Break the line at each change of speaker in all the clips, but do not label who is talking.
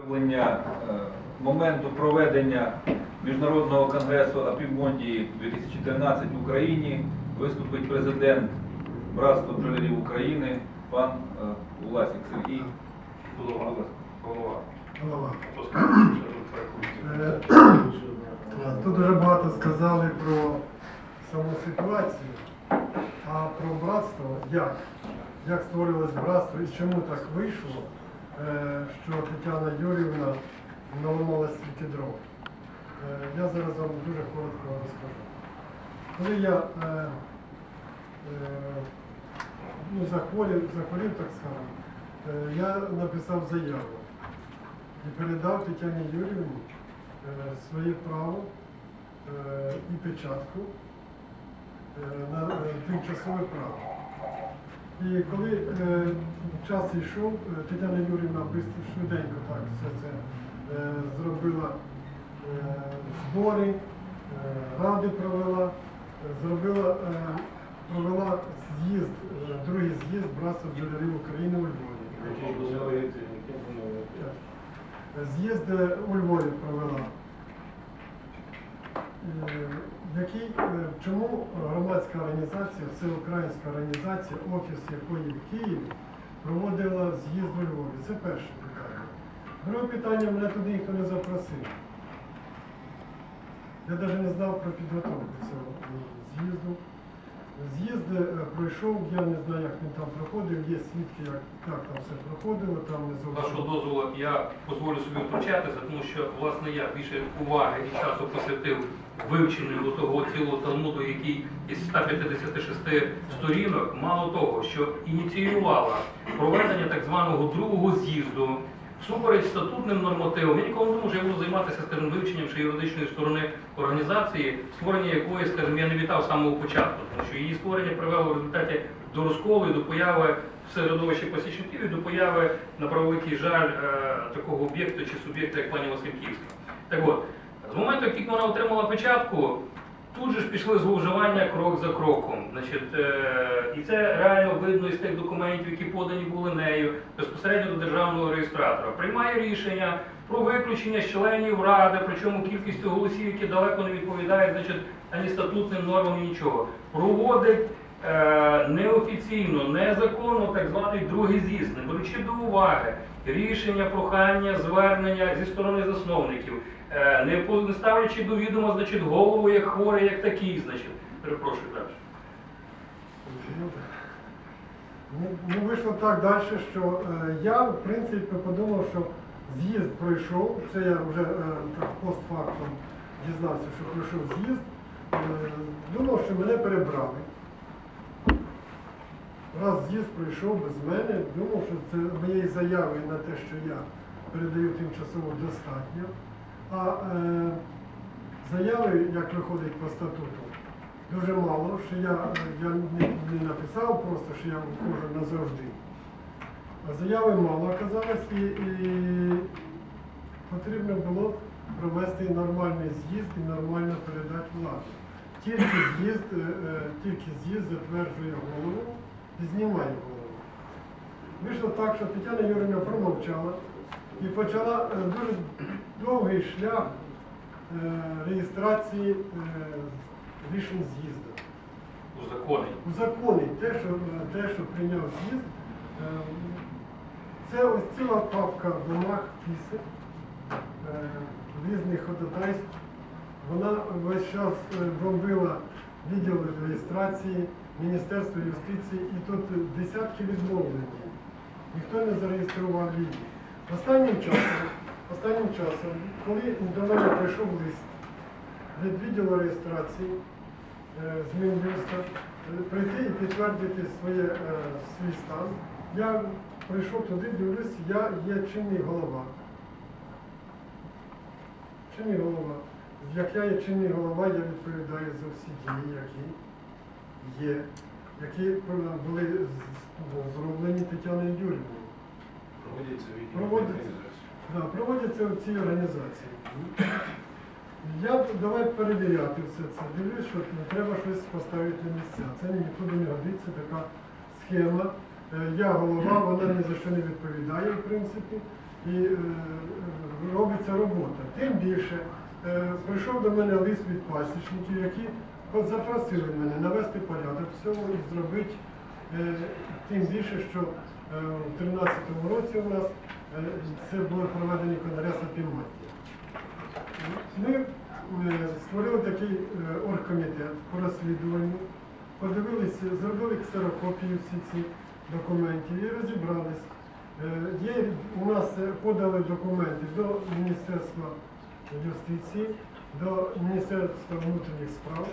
Виявлення е, моменту проведення Міжнародного конгресу Апівмондії 2013 в Україні виступить президент Братства бджолярів України пан е, Уласік Сергій.
Голова. Голова. Тут?
Е, Тут дуже багато сказали про саму ситуацію, а про братство, як? Як створилось братство і чому так вийшло, що Тетяна Юрівна наламала стільки дров. Е, Я зараз вам дуже коротко розкажу. Коли я е, е, ну, захворів, захворів, так скажемо, е, я написав заяву і передав Тетяні Юрівні е, своє право е, і печатку е, на е, тимчасове право. І коли е, час йшов, е, Тетяна Юрівна швиденько так все це е, зробила е, збори, е, ради провела, зробила, е, провела з'їзд, е, другий з'їзд Братства бджолярів України у Львові. З'їзд у Львові провела. Який, чому громадська організація, всеукраїнська організація, офіс якої в Києві проводила з'їзд у Львові? Це перше питання. Друге питання, мене туди ніхто не запросив. Я навіть не знав про підготовку цього е, з'їзду. З'їзд е, пройшов, я не знаю, як він там проходив, є свідки, як, як там все проходило, там не зовсім.
вашого дозволу я дозволю собі втручатися, тому що власне я більше уваги і часу посвятив вивченню того цілого талмуду, який із 156 сторінок, мало того, що ініціювала проведення так званого другого з'їзду всупереч статутним нормативам. Я ніколи не думав, я буду займатися, скажімо, вивченням ще юридичної сторони організації, створення якої, скажімо, я не вітав з самого початку, тому що її створення привело в результаті до розколу і до появи в середовищі посічників і до появи, на превеликий жаль, е, такого об'єкту чи суб'єкта, як пані Васильківська. Так от, з моменту, як тільки вона отримала печатку, тут же ж пішли зловживання крок за кроком. Значить, е, і це реально видно із тих документів, які подані були нею безпосередньо до державного реєстратора. Приймає рішення про виключення з членів ради, причому кількістю голосів, які далеко не відповідають значить, ані статутним нормам, нічого. Проводить е, неофіційно, незаконно так званий другий з'їзд, не беручи до уваги рішення, прохання, звернення зі сторони засновників, не, по- ставлячи до відома, значить, голову як хворий, як такий, значить. Перепрошую далі.
Ну, ну, вийшло так далі, що е, я, в принципі, подумав, що з'їзд пройшов, це я вже е, так постфактум дізнався, що пройшов з'їзд. Е, думав, що мене перебрали. Раз з'їзд пройшов без мене, думав, що це моєї заяви на те, що я передаю тимчасово достатньо. А е, заяви, як виходить по статуту, дуже мало, що я, я не, не написав просто, що я вхожу назавжди. А заяви мало оказалось і, і потрібно було провести нормальний з'їзд і нормально передати владу. Тільки з'їзд, е, е, тільки з'їзд затверджує голову і знімає голову. Вийшло так, що Тетяна Юрівна промовчала і почала е, дуже довгий шлях е, реєстрації е, рішень з'їзду.
Узаконень.
Узаконить те, що, те, що прийняв з'їзд. Е, Це ось ціла папка бумаг пісень, е, різних ходатайств. Вона весь час е, бомбила відділ реєстрації, Міністерство юстиції, і тут десятки відмовлень. Ніхто не зареєстрував її. Останнім часом, останнім часом, коли до мене прийшов лист від відділу реєстрації, е, з Мін'юста, е, прийти і підтвердити своє, е, свій стан. Я прийшов туди, дивлюсь, я є чинний голова. Чинний голова. Як я є чинний голова, я відповідаю за всі дії, які є, які були зроблені Тетяною Юрівною.
Проводяться відділ
Проводяться.
організації.
Да, проводяться цій організації. Я давай перевіряти все це. Дивлюсь, що ну, треба щось поставити на місця. Це нікуди не годиться така схема. Е, Я голова, вона ні за що не відповідає, в принципі. і е, робиться робота. Тим більше е, прийшов до мене лист від пасічників, які запросили мене навести порядок в цьому і зробити е, тим більше, що е, в 2013 році у нас це було проведені конгрес Апіматії. Ми е, створили такий е, оргкомітет по розслідуванню, подивилися, зробили ксерокопію всі ці документів і розібрались. Е, Є, у нас подали документи до Міністерства юстиції, до Міністерства внутрішніх справ,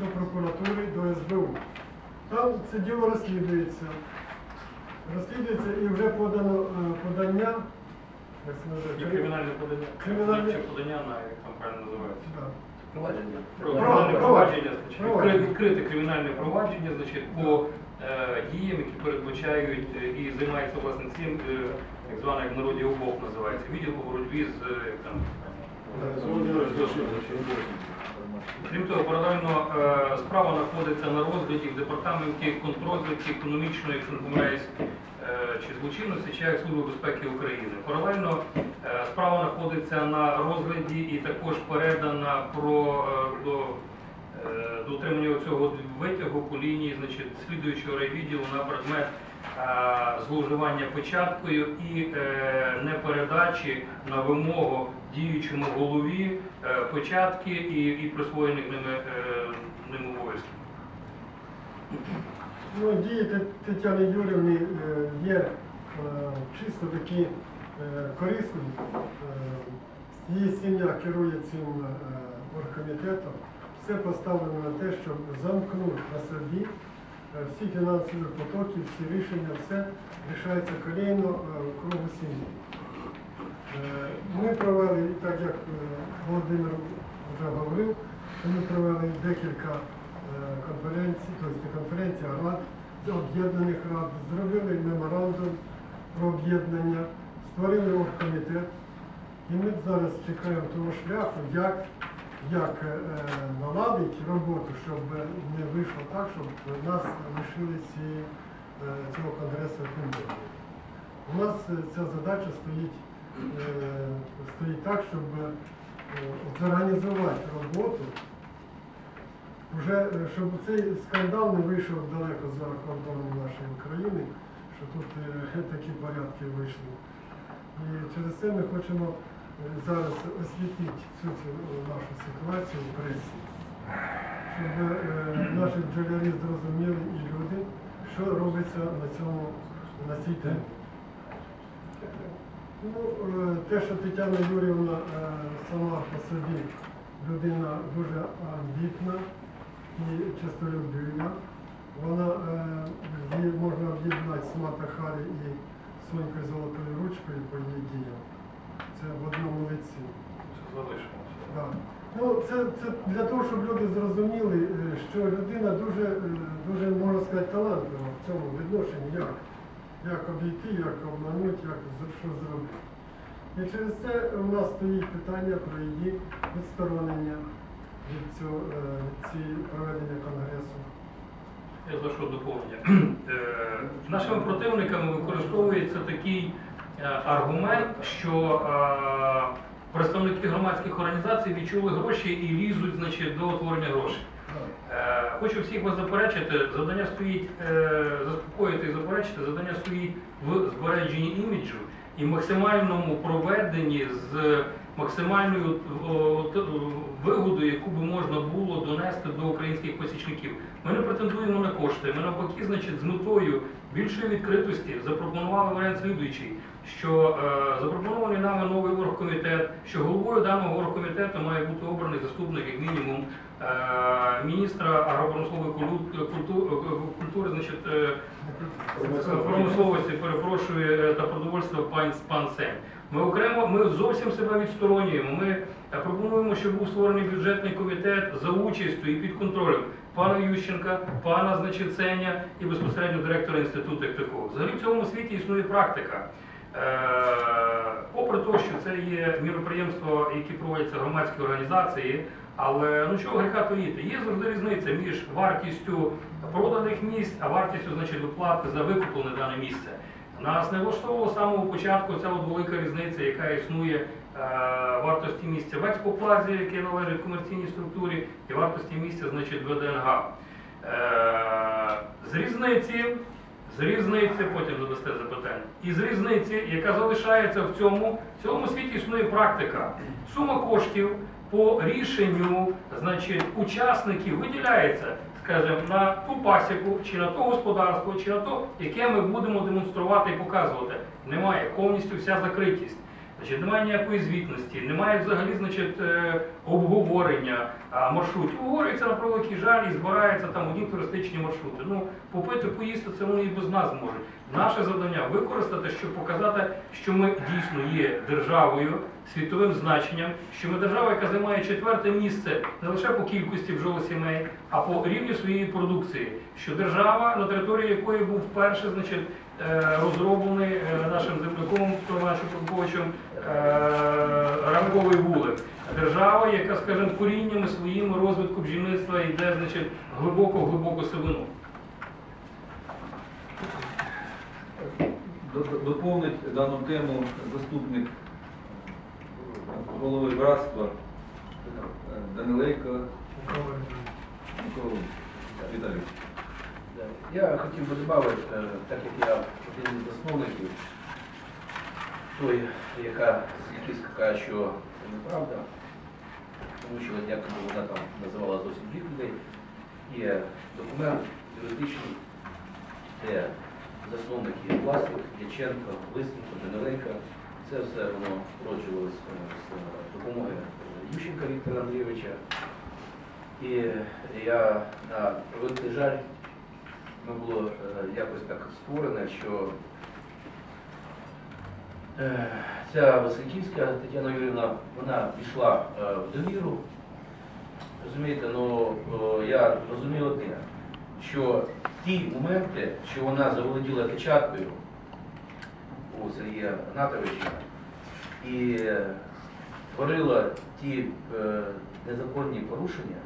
до прокуратури, до СБУ. Там це діло розслідується. Розслідується і вже подано е, подання. Як це
кримінальне подання.
Кримінальне-
Чи подання на як там правильно називається?
Да.
Провадження.
Про
Про-
кримінальне провадження, значить,
провадження.
відкри- відкрите кримінальне провадження, значить, по е, діям, які передбачають е, і займаються власне цим, е, так званий як в народі ОБОП називається, відділ по боротьбі з е, там. Крім того, паралельно е, справа знаходиться на розгляді в департаменті контррозвідки економічної, помиляюсь, е, чи злочинності, чи Служби безпеки України. Паралельно е, справа знаходиться на розгляді і також передана про до, до отримання цього витягу по лінії значить, слідуючого райвідділу на предмет зловживання печаткою і непередачі на вимогу діючому голові е, печатки і, і присвоєних ними, е, ним обов'язків.
Ну, дії Тетяни Юрівни е, є чисто такі корисні. Її сім'я керує цим оргкомітетом. Все поставлено на те, щоб замкнути на собі всі фінансові потоки, всі рішення, все рішається колійно в кругу сім'ї. Е, Ми провели, так як е, Володимир вже говорив, ми провели декілька е, конференцій, тобто конференцій, рад, об'єднаних рад, зробили меморандум про об'єднання, створили оргкомітет. І ми зараз чекаємо того шляху, як, як наладити роботу, щоб не вийшло так, щоб нас лишили ці, цього конгресу У нас ця задача стоїть, е, стоїть так, щоб е, зорганізувати роботу, вже, е, щоб цей скандал не вийшов далеко за кордони нашої України, що тут такі порядки вийшли. І через це ми хочемо зараз освітити всю цю нашу ситуацію в пресі, щоб наші бджолярі зрозуміли і люди, що робиться на цьому на цій темі. Ну, е, те, що Тетяна Юрівна е, сама по собі людина дуже амбітна і честолюбива, вона е, її можна об'єднати з Мата Харі і Сонькою Золотою ручкою по її діям. Це в одному лиці. Да. Ну, це, це для того, щоб люди зрозуміли, що людина дуже, дуже, можна сказати, талантлива в цьому відношенні, як, як обійти, як обманути, як що зробити. І через це у нас стоїть питання про її відсторонення від цього е, від проведення конгресу.
Я за що доповнення. Нашими противниками використовується такий е, аргумент, що е, представники громадських організацій відчули гроші і лізуть значить, до утворення грошей. Е, Хочу всіх вас заперечити, завдання стоїть е, заспокоїти і заперечити, завдання стоїть в збереженні іміджу і максимальному проведенні з максимальною вигодою, яку би можна було донести до українських посічників. Ми не претендуємо на кошти. Ми навпаки, значить, з метою більшої відкритості запропонували варіант слідуючий, що е, запропонований нами новий оргкомітет, що головою даного оргкомітету має бути обраний заступник, як мінімум, е, міністра агропромислової культури, значить, е, промисловості, перепрошую, та продовольства пан, пан Сень. Ми окремо, ми зовсім себе відсторонюємо. Ми пропонуємо, щоб був створений бюджетний комітет за участю і під контролем пана Ющенка, пана значить, Сеня і безпосередньо директора інституту такого. Взагалі в цьому світі існує практика. Е, попри те, що це є міроприємства, які проводяться громадські організації, але ну чого гріха тоїти, є завжди різниця між вартістю проданих місць, а вартістю значить, виплати за викуплене дане місце. Нас не влаштовувала з самого початку ця от велика різниця, яка існує е, вартості місця в експоплазі, яке належить комерційній структурі, і вартості місця, значить, в ДНГ. Е, з різниці, з різниці, потім задасте запитання, і з різниці, яка залишається в цьому, в цілому світі існує практика. Сума коштів по рішенню, значить, учасників виділяється, скажімо, на ту пасіку, чи на то господарство, чи на то, яке ми будемо демонструвати і показувати. Немає повністю вся закритість. Значить, немає ніякої звітності, немає взагалі значить, е, обговорення маршрутів. Обговорюється на превеликий жаль і збираються там одні туристичні маршрути. Ну, попити, поїсти це вони і без нас зможуть. Наше завдання використати, щоб показати, що ми дійсно є державою світовим значенням, що ми держава, яка займає четверте місце не лише по кількості бджолосімей, а по рівню своєї продукції. Що держава, на території якої був вперше, значить, е, розроблений е, нашим земляком Томашем Павловичем ранковий вулик. Держава, яка, скажімо, коріннями своїми розвитку бджільництва йде, значить, глибоко-глибоко сивину.
Доповнить дану тему заступник голови братства е, Данилейко Микола Віталійович.
Я хотів би додати, е, так як я один із засновників, той, яка Сільківська каже, що це неправда, тому що от якоби вона там називала зовсім двох людей, є документ юридичний, де засновники є Власик, Дяченко, Лисенко, Даниленко. Це все воно вроджувалося з е, допомоги е, Ющенка Віктора Андрійовича. І я на превеликий жаль, воно було е, якось так створене, що е, ця Васильківська Тетяна Юрівна, вона пішла е, в довіру. Розумієте, ну е, я розумію одне, що ті моменти, що вона заволоділа печаткою у Сергія Гнатовича і творила ті е, незаконні порушення,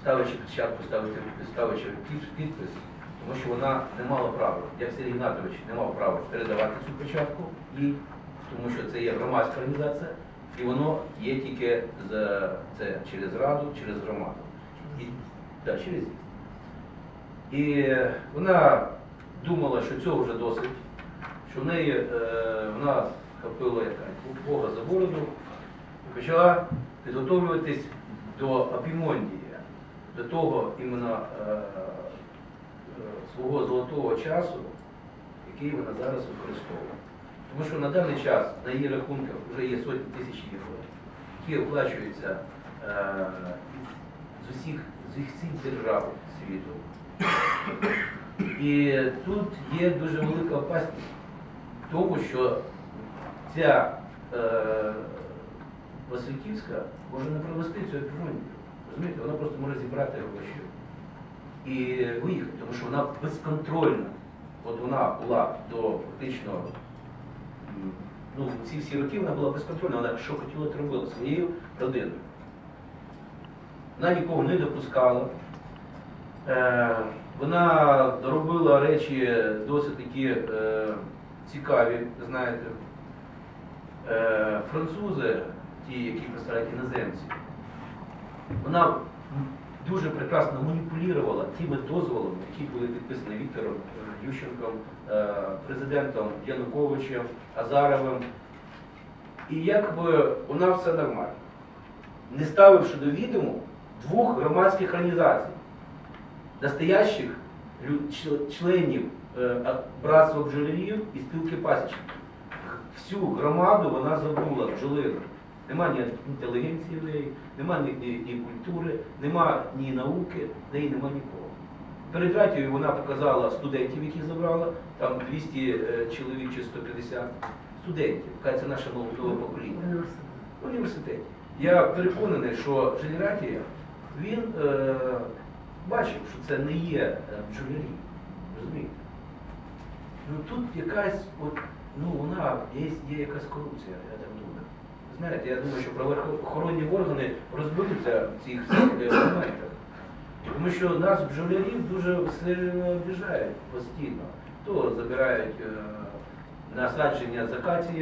ставячи печатку, ставити, ставячи підпис, тому що вона не мала права, як Сергій Гнатович не мав права передавати цю печатку їй, тому що це є громадська організація, і воно є тільки за це через раду, через громаду. І, да, через. І вона думала, що цього вже досить, що в неї е, вона хапила Бога за бороду і почала підготовлюватись до апімондії, до того іменно е, свого золотого часу, який вона зараз використовує. Тому що на даний час на її рахунках вже є сотні тисяч євро, які оплачуються е, з усіх з усіх держав світу. І тут є дуже велика опасність в тому, що ця е, Васильківська може не провести цю епідемію. Розумієте, вона просто може зібрати гроші і виїхати, тому що вона безконтрольна. От вона була до фактично, ну, ці всі роки вона була безконтрольна, вона що хотіла, то робила своєю родиною. Вона нікого не допускала. Е, Вона робила речі досить такі е, цікаві, знаєте. Е, Французи, ті, які представляють іноземці, вона дуже прекрасно маніпулювала тими дозволами, які були підписані Віктором е, Ющенком, е, президентом Януковичем, Азаровим. І якби вона все нормально, не ставивши до відому двох громадських організацій настоящих членів е, братства бджолярів і спілки пасічників. Всю громаду вона забула бджолину. Нема ні інтелігенції в неї, нема ні, ні, ні культури, нема ні науки, в неї нема нікого. Перед ратією вона показала студентів, які забрала, там 200 е, чоловік чи 150 студентів. Каже, це наше нове покоління
Університет.
Я переконаний, що Женератія, він е, бачив, що це не є е, бджолярі. Розумієте? Ну тут якась, от, ну вона, є, є якась корупція, я так думаю. Знаєте, я думаю, що правоохоронні органи розберуться в цих моментах. Тому що нас бджолярів дуже сильно обіжають постійно. то забирають е, насадження з акації